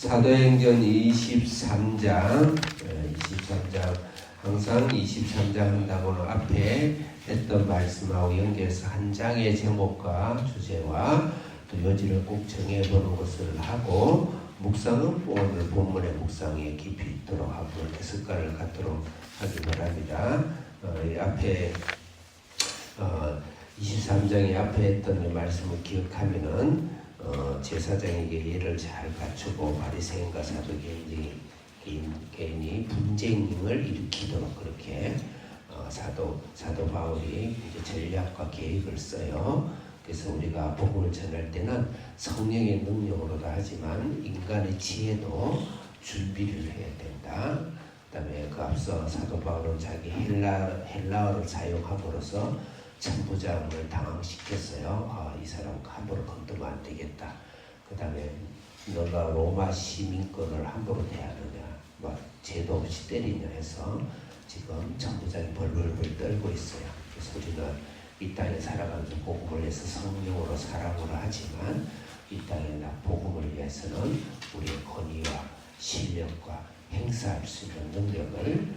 사도행전 23장, 23장 항상 23장 한다고는 앞에 했던 말씀하고 연결해서 한 장의 제목과 주제와 또 요지를 꼭 정해보는 것을 하고 묵상은 오늘 본문의 묵상에 깊이 있도록 하고 이렇게 습관을 갖도록 하기 바랍니다. 어, 이 앞에 어, 23장의 앞에 했던 이 말씀을 기억하면은 어, 제사장에게 예를 잘 갖추고 바리새인과 사도개인이 개인, 개인이 분쟁을 일으키도록 그렇게 어, 사도 사도 바울이 이제 전략과 계획을 써요. 그래서 우리가 복음을 전할 때는 성령의 능력으로도 하지만 인간의 지혜도 준비를 해야 된다. 그다음에 그 앞서 사도 바울은 자기 헬라 헬라어를 사용함으로써 천부장을 당황시켰어요. 아, 이 사람 함부로 건드면 안 되겠다. 그 다음에 너가 로마 시민권을 함부로 대하느냐, 막 죄도 없이 때리냐 해서 지금 천부장이 벌벌벌 떨고 있어요. 그래서 우리는 이 땅에 살아가면서 복음을 위해서 성령으로 사랑으로 하지만 이 땅에 나 복음을 위해서는 우리의 권위와 실력과 행사할 수 있는 능력을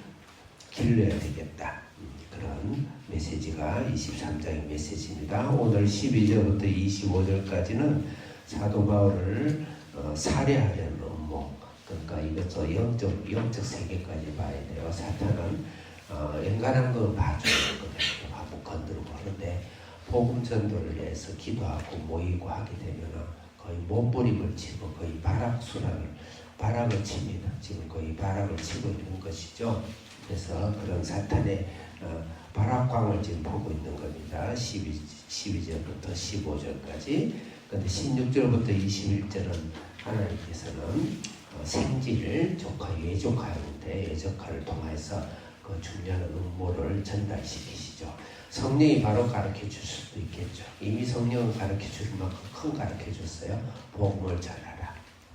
길러야 되겠다. 음, 그런 메시지가 23장의 메시지입니다. 오늘 12절부터 25절까지는 사도 바울을 어, 살해하려는 음모, 그러니까 이것도 영적 영적 세계까지 봐야 돼요. 사탄은 어, 연간한 거 봐줘요. 그냥 한번 건드리고 하는데 복음 전도를 위해서 기도하고 모이고 하게 되면은 거의 몸부림을 치고 거의 바락수란을 바락을 칩니다. 지금 거의 바락을 치고 있는 것이죠. 그래서 그런 사탄의 어, 바락광을 지금 보고 있는 겁니다. 12, 12절부터 15절까지. 근데 16절부터 21절은 하나님께서는 어, 생지를 조카 예조카인데 예조카를 통해서 그 중요한 음모를 전달시키시죠. 성령이 바로 가르쳐 줄 수도 있겠죠. 이미 성령은 가르쳐 줄 만큼 큰 가르쳐 줬어요. 복음을 전하라.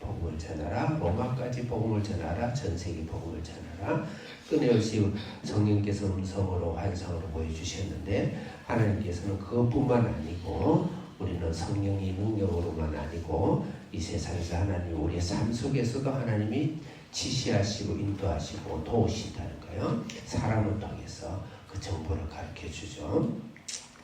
복음을 전하라. 로마까지 복음을 전하라. 전 세계 복음을 전하라. 끊임없이 성령께서 음성으로 환상으로 보여주셨는데 하나님께서는 그것뿐만 아니고 우리는 성령의 능력으로만 아니고 이 세상에서 하나님이 우리의 삶 속에서도 하나님이 지시하시고 인도하시고 도우신다는 거예요. 사람을 통해서 그 정보를 가르쳐 주죠.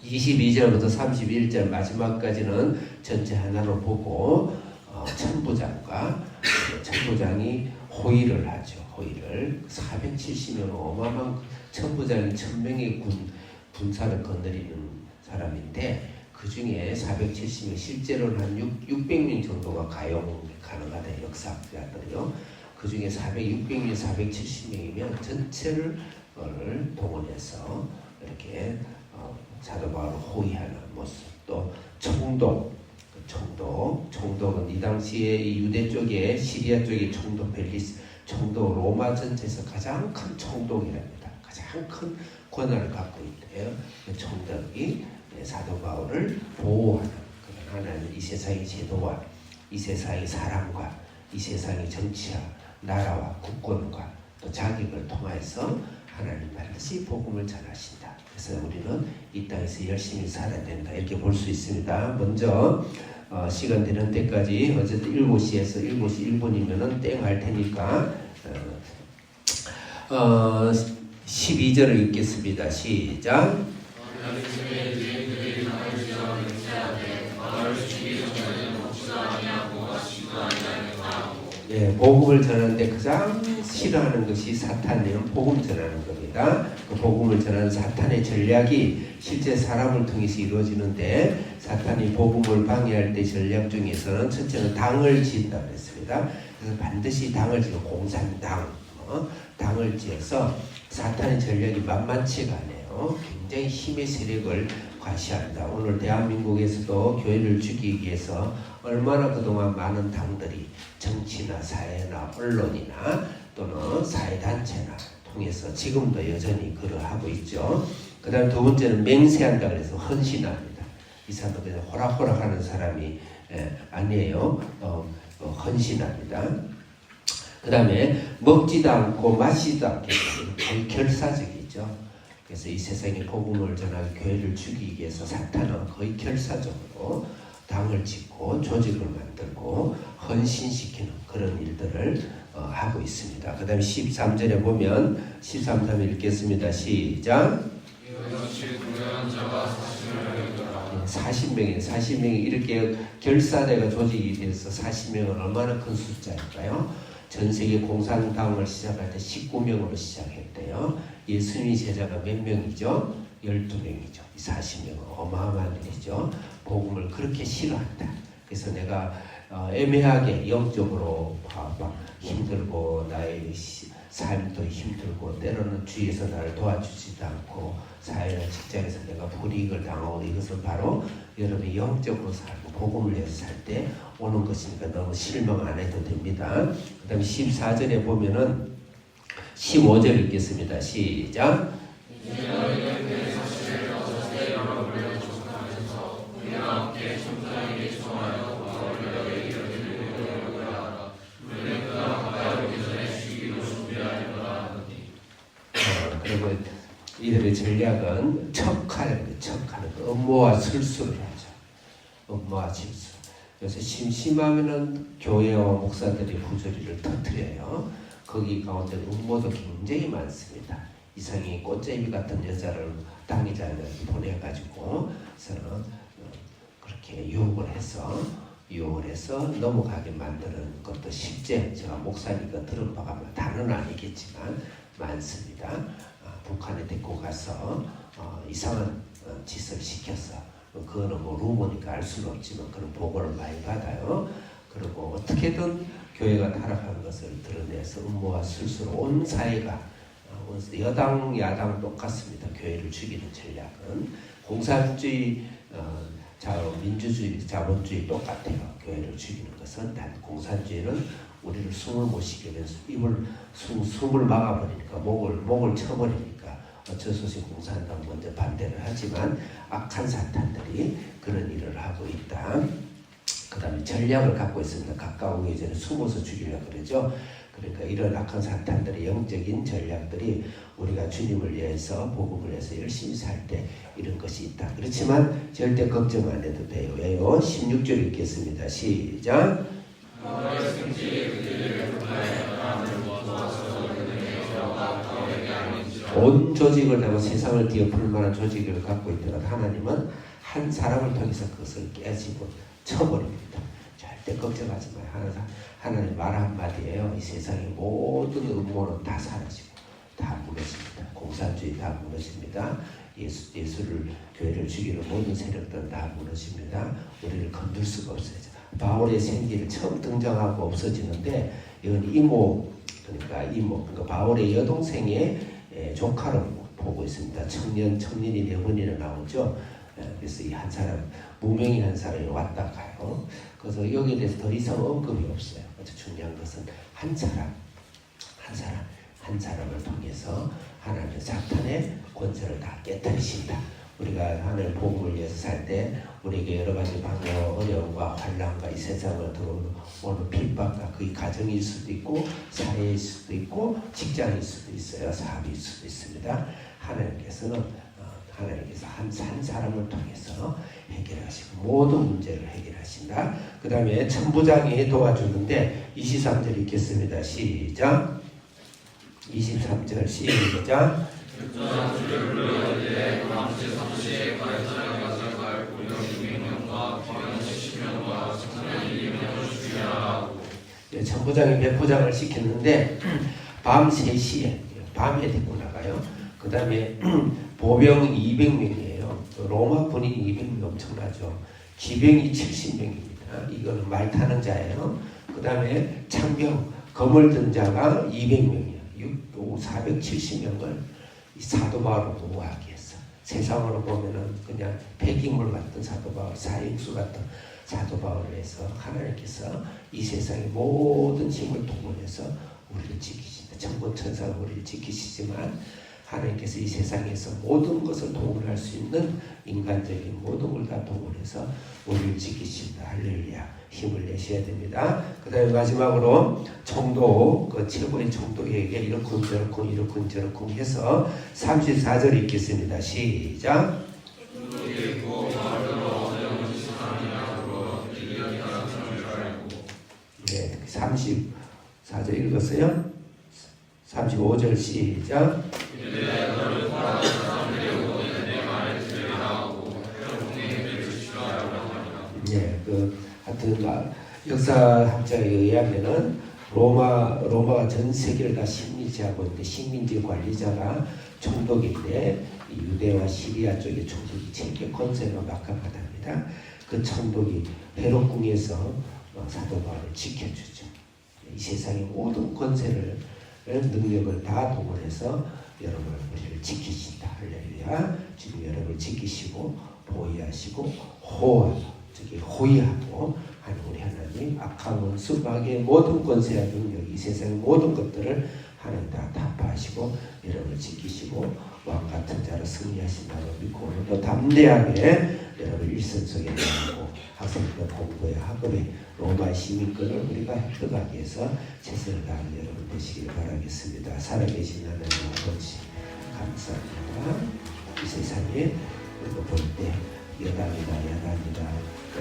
22절부터 31절 마지막까지는 전체 하나로 보고 어, 천부장과 그 천부장이 호의를 하죠. 호의를 470명 어마어마한 천부장이 1000명의 군 군사를 건드리는 사람인데 그 중에 470명 실제로는 한 6, 600명 정도가 가용 가능하다 역사학자들이요. 그 중에 400, 600명, 470명이면 전체를 를 동원해서 이렇게 어, 사도 바울을 호위하는 모습 또 청독 그 청독 청독은 이 당시에 이 유대 쪽에 시리아 쪽에 청독 벨리스 청독 로마 전체에서 가장 큰 청독이랍니다. 가장 큰 권한을 갖고 있대요. 그 청독이 사도 바울을 보호하는 그런 하나님 이 세상의 제도와 이 세상의 사람과 이 세상의 정치와 나라와 국권과 또 자격을 통해서 하나님 반드시 복음을 전하신다. 그래서 우리는 이 땅에서 열심히 살아야 된다. 이렇게 볼 수 있습니다. 먼저 어, 시간 되는 때까지 어쨌든 7시에서 7시 1분이면은 땡 할 테니까 어, 어, 12절을 읽겠습니다. 시작. 예, 복음을 전하는데 가장 싫어하는 것이 사탄이요. 복음 전하는 겁니다. 그 복음을 전하는 사탄의 전략이 실제 사람을 통해서 이루어지는데 사탄이 복음을 방해할 때 전략 중에서는 첫째는 당을 지은다 그랬습니다. 그래서 반드시 당을 지어 공산당, 어? 당을 지어서 사탄의 전략이 만만치가 않아요. 굉장히 힘의 세력을 과시한다. 오늘 대한민국에서도 교회를 죽이기 위해서 얼마나 그동안 많은 당들이 정치나 사회나 언론이나 또는 사회단체나 통해서 지금도 여전히 그러하고 있죠. 그 다음 두 번째는 맹세한다 그래서 헌신합니다. 이 사람도 그냥 호락호락 하는 사람이 예, 아니에요. 어, 어, 헌신합니다. 그 다음에 먹지도 않고 마시지도 않게 결사적이죠. 그래서 이 세상에 복음을 전하고 교회를 죽이기 위해서 사탄은 거의 결사적으로 당을 짓고 조직을 만들고 헌신시키는 그런 일들을 어, 하고 있습니다. 그 다음에 13절에 보면 13절 읽겠습니다. 시작. 40명이 40명이 이렇게 결사대가 조직이 돼서 40명은 얼마나 큰 숫자일까요? 전 세계 공산당을 시작할 때 19명으로 시작했대요. 예수님이 제자가 몇 명이죠? 12명이죠. 40명은 어마어마한 일이죠. 복음을 그렇게 싫어한다. 그래서 내가 어, 애매하게 영적으로 막, 막 힘들고 나의 시- 삶도 힘들고 때로는 주위에서 나를 도와주지도 않고 사회나 직장에서 내가 불이익을 당하고 이것은 바로 여러분이 영적으로 살고 복음을 위해서 살 때 오는 것이니까 너무 실망 안 해도 됩니다. 그 다음에 14절에 보면은 15절 읽겠습니다. 시작. 어, 이들의 전략은 척하는 거, 척하는 거, 업무와 술수를 하죠. 업무와 실수. 요새 심심하면은 교회와 목사들이 부조리를 터뜨려요. 거기 가운데 음모도 굉장히 많습니다. 이상이 꽃제비 같은 여자를 당의자를 보내가지고 서로 어, 그렇게 유혹을 해서 유혹을 해서 넘어가게 만드는 것도 실제 제가 목사니까 들은 바가 다는 아니겠지만 많습니다. 아, 북한에 데리고 가서 어, 이상한 어, 짓을 시켜서 어, 그거는 뭐 루머니까 알 수는 없지만 그런 보고를 많이 받아요. 그리고 어떻게든 교회가 타락한 것을 드러내서 음모와 술수로 온 사회가 어, 온- 여당 야당 똑같습니다. 교회를 죽이는 전략은 공산주의 어, 자 민주주의 자본주의 똑같아요. 교회를 죽이는 것은 단 공산주의는 우리를 숨을 못 쉬게 해서 입을 숨, 숨을 막아버리니까 목을 목을 쳐버리니까 어쩔 수 없이 공산당 먼저 반대를 하지만 악한 사탄들이 그런 일을 하고 있다. 그 다음에 전략을 갖고 있습니다. 가까우기 전에 숨어서 죽이려고 그러죠. 그러니까 이런 악한 사탄들의 영적인 전략들이 우리가 주님을 위해서 복음을 위해서 열심히 살 때 이런 것이 있다. 그렇지만 절대 걱정 안 해도 돼요. 왜요? 16절 읽겠습니다. 시작. 온 조직을 다고 세상을 뒤엎을 만한 조직을 갖고 있더라도 하나님은 한 사람을 통해서 그것을 깨지고 쳐버립니다. 절대 걱정하지 마요. 하나, 하나님 말 한마디에요. 이 세상의 모든 음모는 다 사라지고 다 무너집니다. 공산주의 다 무너집니다. 예수, 예수를 교회를 죽이는 모든 세력들은 다 무너집니다. 우리를 건들 수가 없어요. 바울의 생기를 처음 등장하고 없어지는데 이건 이모 그러니까 이모 그러니까 바울의 여동생의 예, 조카로 보고 있습니다. 청년 청년이 네 번이나 나오죠. 예, 그래서 이 한 사람 무명의 한 사람이 왔다 가요. 그래서 여기에 대해서 더 이상 언급이 없어요. 중요한 것은 한 사람 한 사람 한 사람을 통해서 하나님의 사탄의 권세를 다 깨뜨리신다. 우리가 하늘 복음을 위해서 살 때 우리에게 여러 가지 방해와 어려움과 환란과 이 세상을 들어오는 핍박과 그의 가정일 수도 있고 사회일 수도 있고 직장일 수도 있어요 사업일 수도 있습니다 하나님께서는 어, 하나님께서 한, 한 사람을 통해서 해결하시고 모든 문제를 해결하신다. 그 다음에 천부장이 도와주는데 23절 읽겠습니다. 시작. 23절 시작. 예, 전부장이 백부장을 시켰는데 밤 3시에 밤에 데리고 나가요. 그 다음에 보병 200명이에요. 로마 군인 200명 엄청나죠. 기병이 70명입니다. 이거는 말 타는 자예요. 그 다음에 창병 검을 든 자가 200명이에요. 6, 470명을 사도 바울을 보호하기 위해서 세상으로 보면은 그냥 폐기물 같은 사도 바울, 사행수 같은 사도 바울을 해서 하나님께서 이 세상의 모든 힘을 동원해서 우리를 지키신다. 천군 천사가 우리를 지키시지만 하나님께서 이 세상에서 모든 것을 동원할 수 있는 인간적인 모든 걸 다 동원해서 우리를 지키신다. 할렐루야. 힘을 내셔야 됩니다. 그 다음에 마지막으로 총독, 그 최고의 총독에게 이렇군 저렇군 이렇군 저렇군 해서 34절 읽겠습니다. 시작. 34절 읽었어요? 35절 시작. 아, 역사학자에 의하면은 로마 로마가 전 세계를 다 식민지하고 있는데 식민지 관리자가 총독인데 이 유대와 시리아 쪽에 총독이 제게 권세가 막강하답니다. 그 총독이 헤롯궁에서 어, 사도 바울을 지켜주죠. 이 세상의 모든 권세를 능력을 다 동원해서 여러분 우리를 지키신다. 할렐루야. 지금 여러분을 지키시고 보호하시고 호하 저기 호위하고 하는 우리 하나님 원수 마귀의 모든 권세와 능력 이 세상의 모든 것들을 하나님 다 타파하시고 여러분을 지키시고 왕 같은 자로 승리하신다고 믿고 오늘도 담대하게 여러분 일선 속에 나가고 학생들 공부에 학업에 로마 시민권을 우리가 획득하기 위해서 최선을 다하는 여러분 되시길 바라겠습니다. 살아계신 하나님 아버지 감사합니다. 이 세상에 우리가 볼때 여당이다 야당이다 또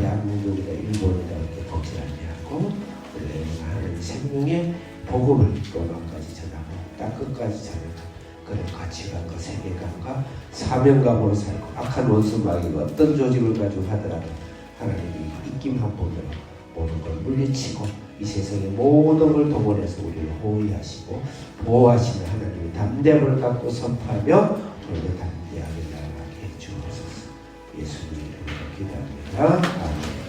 대한민국이다 일본이다 이렇게 아니하고 우리가 하는 생명의 복음을 로마까지 전하고 땅 끝까지 전하는 그런 가치관과 세계관과 사명감으로 살고 악한 원수 마귀가 어떤 조직을 가지고 하더라도 하나님이 입김 한 번으로 모든 걸 물리치고 이 세상의 모든 걸 동원해서 우리를 호위하시고 보호하시는 하나님의 담대함을 갖고 선포하며 우리를 담대하게 나아가게 해주옵소서. 예수님 기도합니다.